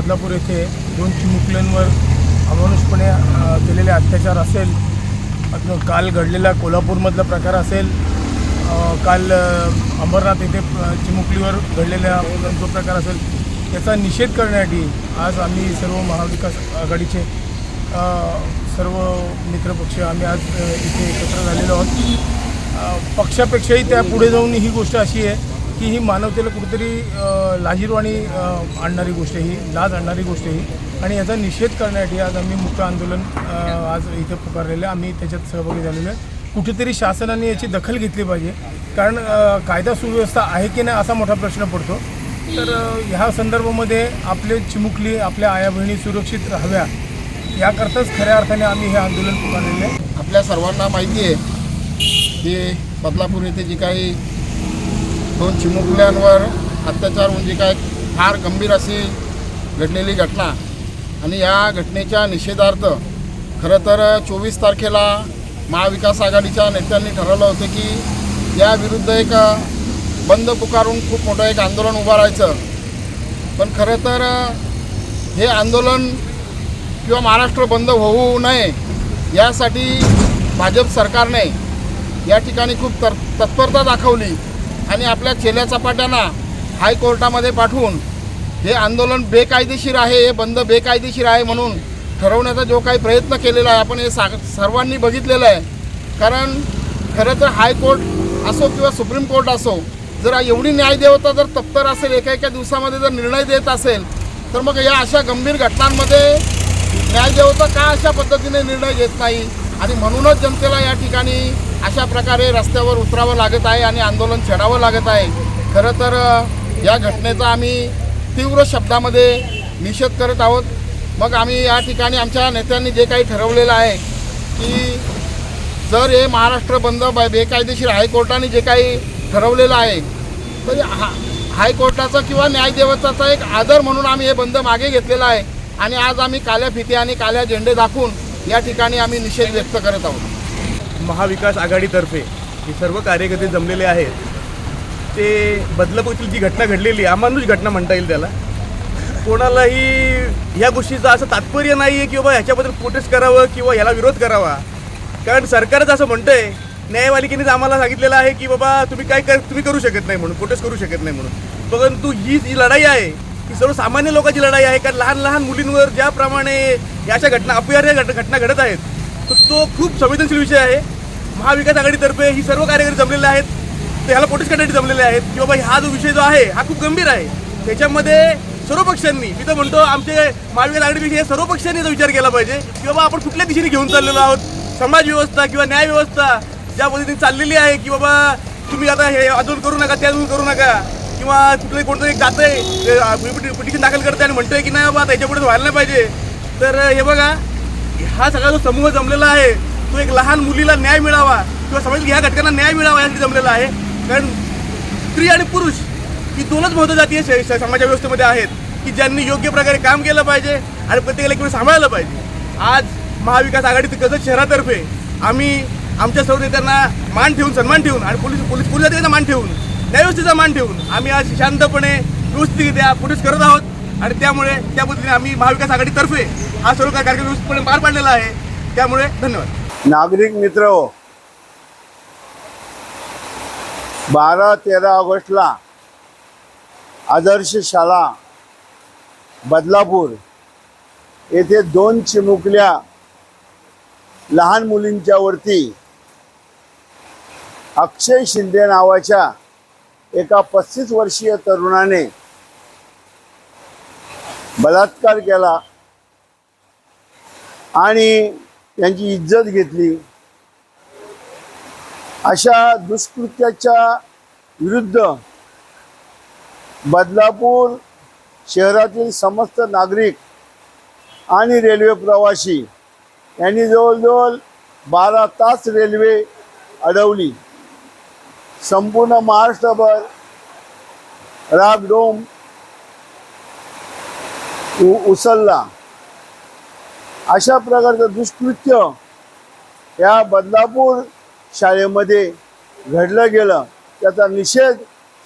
बदलापूर येथे दोन चिमुकल्यांवर अमानुषपणे केलेले अत्याचार असेल काल घडलेला कोल्हापूरमधला प्रकार असेल काल अंबरनाथ येथे चिमुकलीवर घडलेला जो प्रकार असेल याचा निषेध करण्यासाठी आज आम्ही सर्व महाविकास आघाडीचे सर्व मित्रपक्ष आम्ही आज इथे एकत्र झालेलो आहोत. पक्षापेक्षाही त्या पुढे जाऊन ही गोष्ट अशी आहे की ही मानवतेला कुठेतरी अ, लाजीरवाणी आणणारी गोष्ट ही लाज आणणारी गोष्ट ही. आणि याचा निषेध करण्यासाठी आज आम्ही मुक्त आंदोलन आज इथे पुकारलेलं आहे. आम्ही त्याच्यात सहभागी झालेलो आहे. कुठेतरी शासनाने याची दखल घेतली पाहिजे. कारण कायदा सुव्यवस्था आहे की नाही असा मोठा प्रश्न पडतो. तर ह्या संदर्भामध्ये आपले चिमुकली आपल्या आया बहिणी सुरक्षित राहाव्या याकरताच खऱ्या अर्थाने आम्ही हे आंदोलन पुकारलेलं आहे. आपल्या सर्वांना माहिती आहे की बदलापूर येथे जी काही दोन चिमुकल्यांवर अत्याचार म्हणजे काय? फार गंभीर अशी घडलेली घटना. आणि या घटनेच्या निषेधार्थ खरं तर चोवीस तारखेला महाविकास आघाडीच्या नेत्यांनी ठरवलं होतं की याविरुद्ध एक बंद पुकारून खूप मोठं एक आंदोलन उभारायचं पण खरं तर हे आंदोलन किंवा महाराष्ट्र बंद होऊ नये यासाठी भाजप सरकारने या ठिकाणी खूप तर तत्परता दाखवली. आणि आपल्या चेल्या चपाट्यांना हायकोर्टामध्ये पाठवून हे आंदोलन बेकायदेशीर आहे हे बंद बेकायदेशीर आहे म्हणून ठरवण्याचा जो काही प्रयत्न केलेला आहे आपण हे सा सर्वांनी बघितलेलं आहे. कारण खरं तर हायकोर्ट असो किंवा सुप्रीम कोर्ट असो जर एवढी न्यायदेवता जर तप्तर असेल एका एका दिवसामध्ये जर निर्णय देत असेल तर मग या अशा गंभीर घटनांमध्ये न्यायदेवता का अशा पद्धतीने निर्णय घेत नाही? आणि म्हणूनच जनतेला या ठिकाणी अशा प्रकारे रस्त्यावर उतरावं लागत आहे आणि आंदोलन छेडावं लागत आहे. खरं तर या घटनेचा आम्ही तीव्र शब्दामध्ये निषेध करत आहोत. मग आम्ही या ठिकाणी आमच्या नेत्यांनी जे काही ठरवलेलं आहे की जर हे महाराष्ट्र बंद बेकायदेशीर हायकोर्टाने जे काही ठरवलेलं आहे तर हा हायकोर्टाचा किंवा न्यायदेवताचा एक आदर म्हणून आम्ही हे बंद मागे घेतलेला आहे. आणि आज आम्ही काल्या फिती आणि काल्या झेंडे दाखवून या ठिकाणी आम्ही निषेध व्यक्त करत आहोत. महाविकास आघाडीतर्फे हे सर्व कार्यकर्ते जमलेले आहेत ते बदलापूरची जी घटना घडलेली आहे अमानुष घटना म्हणता येईल त्याला कोणालाही ह्या गोष्टीचं असं तात्पर्य नाही आहे की बाबा ह्याच्याबद्दल प्रोटेस्ट करावं किंवा याला विरोध करावा. कारण सरकारच असं म्हणतंय न्यायपालिकेनेच आम्हाला सांगितलेलं आहे की बाबा तुम्ही काय कर तुम्ही करू शकत नाही म्हणून प्रोटेस्ट करू शकत नाही म्हणून. परंतु ही जी लढाई आहे ही सर्वसामान्य लोकांची लढाई आहे कारण लहान लहान मुलींवर ज्याप्रमाणे या अशा घटना अपरिहार्य घट घटना घडत आहेत तर तो खूप संवेदनशील विषय आहे. महाविकास आघाडीतर्फे ही सर्व कार्यकर्ते जमलेले आहेत. ते ह्याला पोटीस काढण्यासाठी जमलेले आहेत की बाबा हा जो विषय जो आहे हा खूप गंभीर आहे. त्याच्यामध्ये सर्व पक्षांनी मी तर म्हणतो आमचे महाविकास आघाडीपेक्षा या सर्व पक्षांनी विचार केला पाहिजे. की बाबा आपण कुठल्या दिशेने घेऊन चाललेलो आहोत? समाज व्यवस्था किंवा न्याय व्यवस्था ज्या पद्धतीने चाललेली आहे की बाबा तुम्ही आता हे अजून करू नका ते अजून करू नका किंवा कुठलं कोणतं एक आहे पिटिशन दाखल करते आणि म्हणतोय की नाही बाबा आता व्हायला नाही पाहिजे. तर हे बघा हा सगळा जो समूह जमलेला आहे तो एक लहान मुलीला न्याय मिळावा किंवा समाजातील ह्या घटकांना न्याय मिळावा यासाठी जमलेला आहे. कारण स्त्री आणि पुरुष ही दोनच महत्वजातीय स- समाजव्यवस्थेमध्ये समाज व्यवस्थेमध्ये आहेत की ज्यांनी योग्य प्रकारे काम केलं पाहिजे आणि प्रत्येकाला किंवा सांभाळलं पाहिजे. आज महाविकास आघाडी गजत शहरातर्फे आम्ही आमच्या सर्व नेत्यांना मान ठेवून सन्मान ठेवून आणि पोलीस पोलीस पोलीस अधिकाऱ्यांना मान ठेवून न्यायव्यवस्थेचा मान ठेवून आम्ही आज शांतपणे व्यवस्थितरित्या प्रोटेस्ट करत आहोत. आणि त्यामुळे त्या पद्धतीने आम्ही महाविकास आघाडीतर्फे हा सर्व कार्यक्रम व्यवस्थितपणे पार पाडलेला आहे. त्यामुळे धन्यवाद. नागरिक मित्र हो. बारा तेरा ऑगस्टला आदर्श शाळा बदलापूर येथे दोन चिमुकल्या लहान मुलींच्या वरती अक्षय शिंदे नावाच्या एका पस्तीस वर्षीय तरुणाने बलात्कार केला. आणि त्यांची इज्जत घेतली. अशा दुष्कृत्याच्या विरुद्ध बदलापूर शहरातील समस्त नागरिक आणि रेल्वे प्रवासी यांनी जवळजवळ बारा तास रेल्वे अडवली. संपूर्ण महाराष्ट्रभर रागडोम उ उसलला अशा प्रकारचं दुष्कृत्य या बदलापूर शाळेमध्ये घडलं गेलं त्याचा निषेध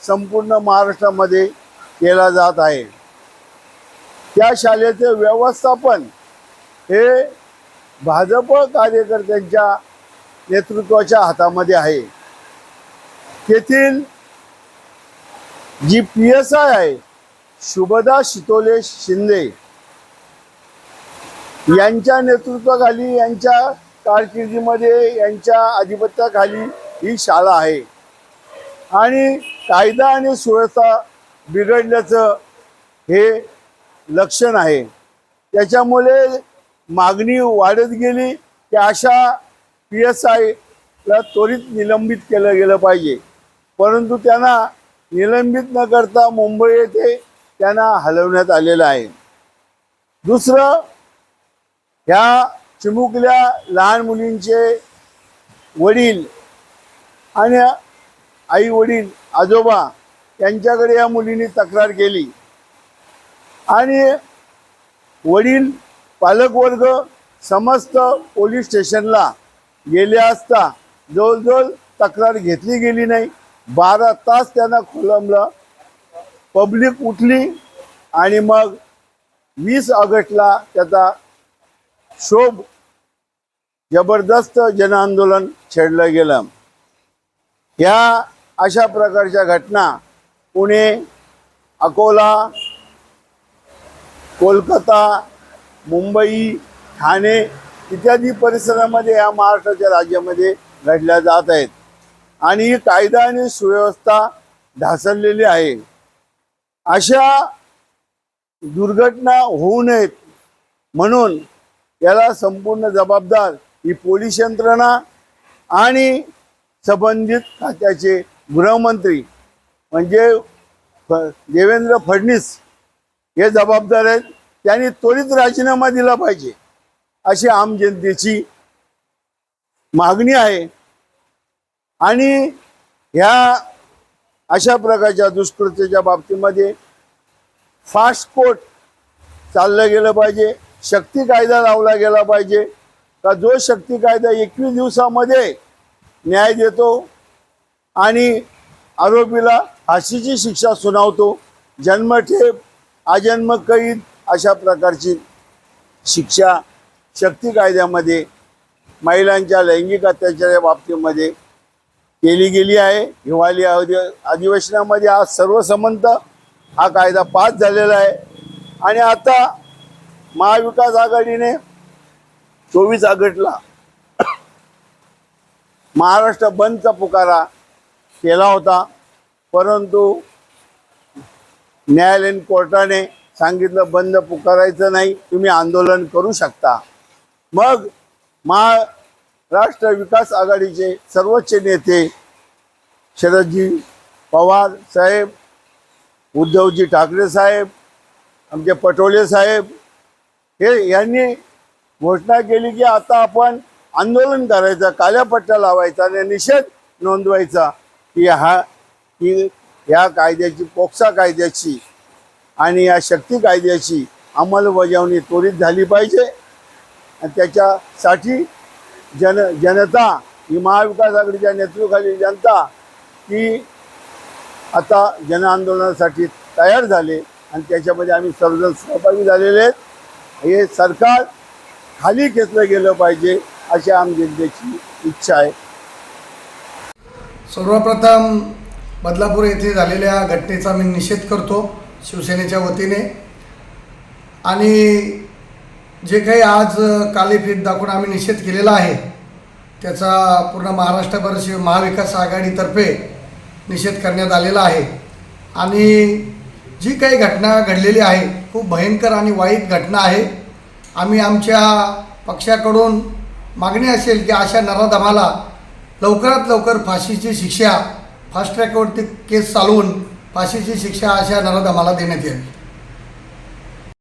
संपूर्ण महाराष्ट्रामध्ये केला जात आहे. त्या शाळेचे व्यवस्थापन हे भाजप कार्यकर्त्यांच्या नेतृत्वाच्या हातामध्ये आहे. तेथील जी पी एस आय आहे शुभदा शितोले शिंदे यांच्या नेतृत्वाखाली यांच्या कारकिर्दीमध्ये यांच्या आधिपत्याखाली ही शाळा आहे. आणि कायदा आणि सुव्यवस्था बिघडल्याचं हे लक्षण आहे. त्याच्यामुळे मागणी वाढत गेली की अशा पी एस आयला त्वरित निलंबित केलं गेलं पाहिजे. परंतु त्यांना निलंबित न करता मुंबई येथे त्यांना हलवण्यात आलेलं आहे. दुसरं ह्या चिमुकल्या लहान मुलींचे वडील आणि आई वडील आजोबा यांच्याकडे या मुलींनी तक्रार केली. आणि वडील पालकवर्ग समस्त पोलीस स्टेशनला गेले असता जवळजवळ तक्रार घेतली गेली नाही. बारा तास त्यांना खोलंबलं पब्लिक उठली आणि मग वीस ऑगस्टला त्याचा शोभ जबरदस्त जनआंदोलन छेडलं गेलं. या अशा प्रकारच्या घटना पुणे अकोला कोलकाता मुंबई ठाणे इत्यादी परिसरामध्ये या महाराष्ट्राच्या राज्यामध्ये घडल्या जात आहेत. आणि ही कायदा आणि सुव्यवस्था ढासळलेली आहे. अशा दुर्घटना होऊ नयेत म्हणून याला संपूर्ण जबाबदार ही पोलीस यंत्रणा आणि संबंधित खात्याचे गृहमंत्री म्हणजे फ- देवेंद्र फडणीस हे जबाबदार आहेत. त्यांनी त्वरित राजीनामा दिला पाहिजे अशी आम जनतेची मागणी आहे. आणि ह्या अशा प्रकारच्या दुष्कृत्याच्या बाबतीमध्ये फास्ट कोर्ट चाललं गेलं पाहिजे. शक्ती कायदा लावला गेला पाहिजे. का जो शक्ती कायदा एकवीस दिवसामध्ये न्याय देतो आणि आरोपीला फाशीची शिक्षा सुनावतो जन्मठेप आजन्म कैद अशा प्रकारची शिक्षा शक्ती कायद्यामध्ये महिलांच्या लैंगिक अत्याचाराच्या बाबतीमध्ये केली गेली आहे. हिवाळी अधि अधिवेशनामध्ये आज सर्वसंमत हा कायदा पास झालेला आहे. आणि आता महाविकास आघाडीने चोवीस ऑगस्टला महाराष्ट्र बंदचा पुकारा केला होता. परंतु न्यायालयीन कोर्टाने सांगितलं बंद पुकारायचं नाही तुम्ही आंदोलन करू शकता. मग महाराष्ट्र विकास आघाडीचे सर्वोच्च नेते शरदजी पवार साहेब उद्धवजी ठाकरे साहेब आमचे पटोले साहेब हे यांनी घोषणा केली की आता आपण आंदोलन करायचं काल्यापट्टा लावायचा आणि निषेध नोंदवायचा की हा की या कायद्याची पोक्सा कायद्याची आणि या शक्ती कायद्याची अंमलबजावणी त्वरित झाली पाहिजे. आणि त्याच्यासाठी जन जनता ही महाविकास आघाडीच्या नेतृत्वाखाली जनता ती आता जनआंदोलनासाठी तयार झाले आणि त्याच्यामध्ये आम्ही सर्वजण सहभागी झालेले आहेत. हे सरकार खाली घेतलं गेलं पाहिजे अशी आम जनतेची इच्छा आहे. सर्वप्रथम बदलापूर येथे झालेल्या घटनेचा मी निषेध करतो शिवसेनेच्या वतीने. आणि जे काही आज काली काळे दाखवून आम्ही निषेध केलेला आहे त्याचा पूर्ण महाराष्ट्रभर शिव महाविकास आघाडीतर्फे निषेध करण्यात आलेला आहे. आणि जी काही घटना घडलेली आहे खूप भयंकर आणि वाईट घटना आहे. आम्ही आमच्या पक्षाकडून मागणी असेल की अशा नराधमाला लवकरात लवकर फाशीची शिक्षा फास्ट ट्रॅकवरती केस चालवून फाशीची शिक्षा अशा नराधमाला देण्यात येईल.